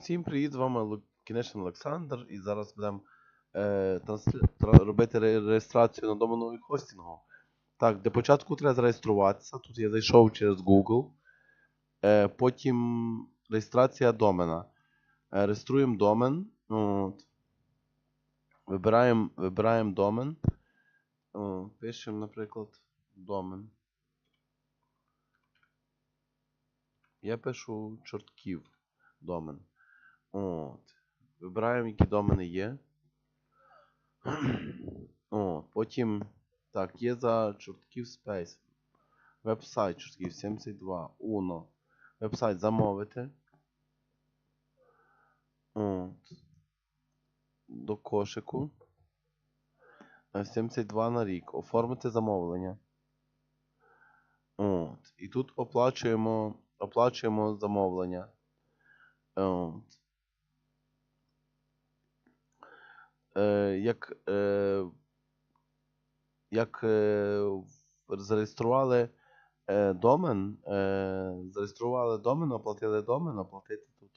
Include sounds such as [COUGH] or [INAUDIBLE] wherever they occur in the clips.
Всім привіт, з вами Кінечний Олександр, і зараз будемо е, робити ре- реєстрацію на домену хостингу. Так, для початку треба зареєструватися. Тут я зайшов через Google. Е, потім реєстрація домена. Е, реєструємо домен. От. Вибираємо, вибираємо домен. Пишемо, наприклад, домен. Я пишу чортків домен. От. Вибираємо, які домени є. [CLEARS THROAT] От. Потім. Так, є за чортків Space. Вебсайт чортків 72. Uno. Вебсайт замовити. От. До кошику. Е, 72 на рік. Оформити замовлення. От. І тут оплачуємо, оплачуємо замовлення. От. Е, як, е, як е, зареєстрували е, домен, е, зареєстрували домен, оплатили домен, оплатити тут,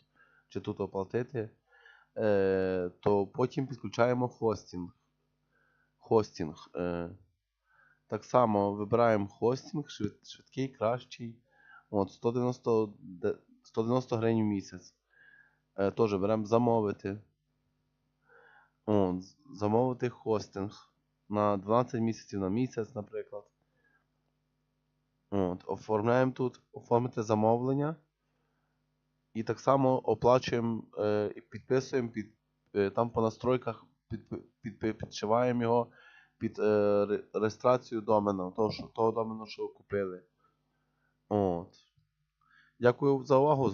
чи тут оплатити, е, то потім підключаємо хостинг. Хостинг. Е, так само вибираємо хостинг, швидкий, кращий. От, 190, 190 гривень в місяць. Е, Теж беремо замовити. З- замовити хостинг на 12 місяців на місяць, наприклад. От, оформляємо тут, оформити замовлення. І так само оплачуємо е, підписуємо під, е, там по настройках під, під, під, підшиваємо його під е, реєстрацію домена, того, що, того домену, що купили. От. Дякую за увагу.